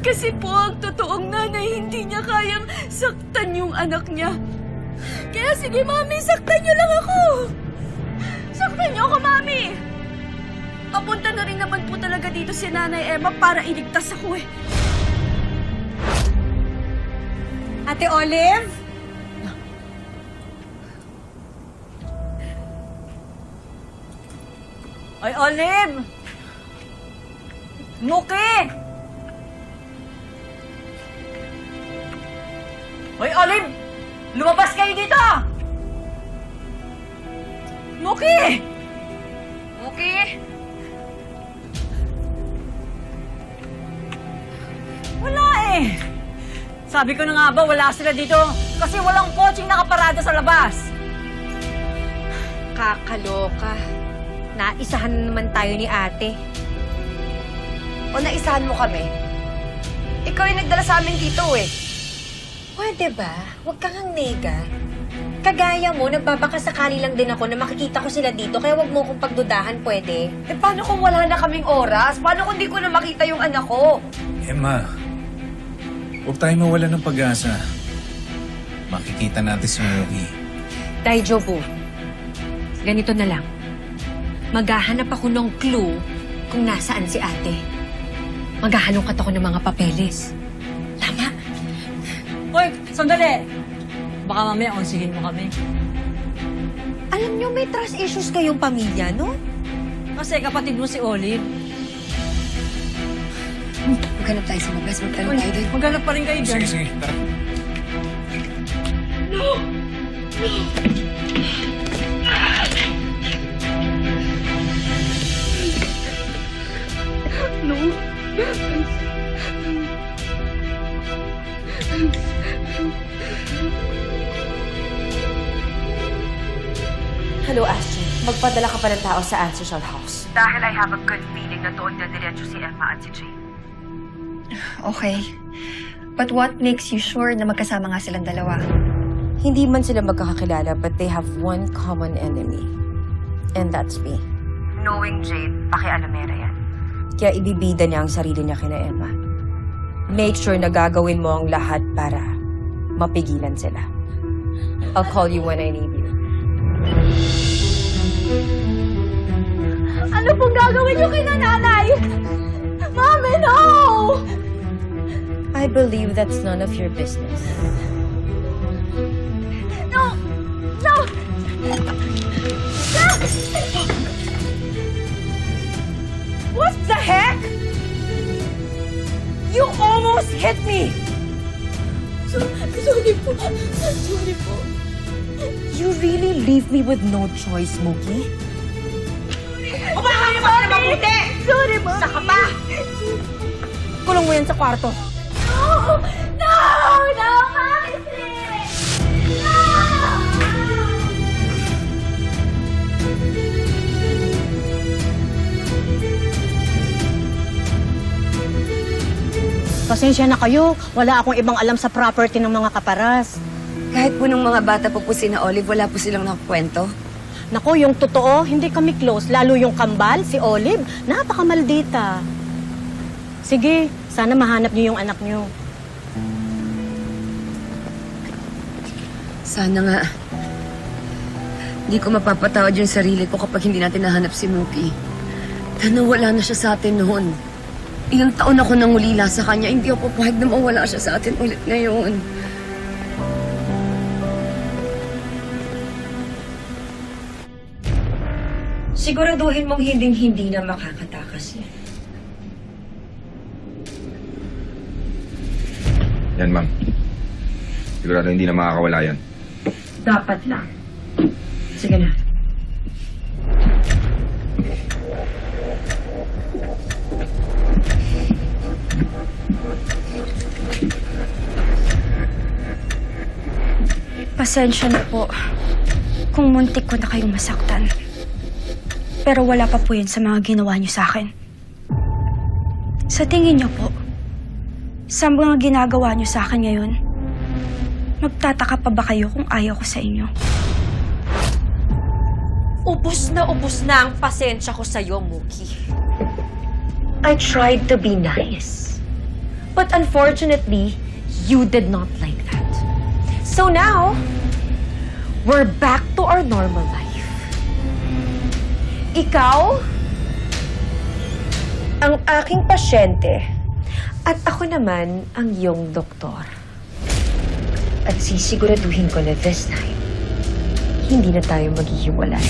Kasi po ang totoong nanay hindi niya kayang saktan yung anak niya. Kaya sige, Mami, saktan niyo lang ako. Saktan niyo ako, Mami. Papunta na rin naman po talaga dito si Nanay Emma para iligtas ako eh. Ate Olive? Oy, Olive! Muki! Hoy, Olive! Lumabas kayo dito! Muki! Muki! Wala eh! Sabi ko na nga ba, wala sila dito kasi walang coaching nakaparada sa labas. Kakaloka. Naisahan na naman tayo ni ate. O naisahan mo kami? Ikaw yung nagdala sa amin dito eh. Pwede ba? Huwag kang ang nega. Kagaya mo, nagbabakasakali lang din ako na makikita ko sila dito, kaya huwag mo akong pagdudahan, pwede? Eh paano kung wala na kaming oras? Paano kung di ko na makita yung anak ko? Emma, huwag tayo mawala ng pag-asa. Makikita natin si Muki. Daijobu, ganito na lang. Maghahanap ako ng clue kung nasaan si ate. Maghahalongkat ako ng mga papeles. Sandali! Baka mamaya onsihin mo kami. Alam niyo, may trust issues kayong pamilya, no? Kasi kapatid mo si Olive. Maghanap tayo sa labas. Magtanong tayo doon. Maghanap pa rin kayo dyan. Sige, sige, tara. Hello, Astrid. Magpadala ka pa ng tao sa Ancestral House. Dahil I have a good feeling na doon na diretso si Emma at si Jane. Okay. But what makes you sure na magkasama nga silang dalawa? Hindi man sila magkakakilala, but they have one common enemy. And that's me. Knowing Jade, pakialamera yan. Kaya ibibida niya ang sarili niya kina Emma. Make sure na gagawin mo ang lahat para mapigilan sila. I'll call you when I need you. Ano pong gagawin niyo kay nanay? Mami, no! I believe that's none of your business. No! No! What leave me with no choice, Mookie? Umahan mo na mabuti! Sorry, Mami. Saka pa! Kulong mo yan sa kwarto. No! No! No, please! No! Pasensya na kayo. Wala akong ibang alam sa property ng mga kaparas. Kahit po nung mga bata po po si na Olive, wala po silang nakakwento. Nako, yung totoo, hindi kami close. Lalo yung kambal, si Olive, napakamaldita. Sige, sana mahanap niyo yung anak niyo. Sana nga. Hindi ko mapapatawad yung sarili ko kapag hindi natin nahanap si Mookie. Sana wala na siya sa atin noon. Ilang taon ako nang ulila sa kanya, hindi ako papahag na mawala siya sa atin ulit ngayon. Siguraduhin mong hinding-hindi na makakatakas yan. Yan, ma'am. Sigurado hindi na makakawala yan. Dapat lang. Sige na. Pasensya na po kung muntik ko na kayong masaktan. Pero wala pa po yun sa mga ginawa niyo sa akin. Sa tingin niyo po, sa mga ginagawa niyo sa akin ngayon, magtataka pa ba kayo kung ayaw ko sa inyo? Ubus na ubus na ang pasensya ko sa'yo, Mookie. I tried to be nice. But unfortunately, you did not like that. So now, we're back to our normal life. Ikaw, ang aking pasyente, at ako naman ang iyong doktor. At sisiguraduhin ko na this time, hindi na tayo maghihiwalay.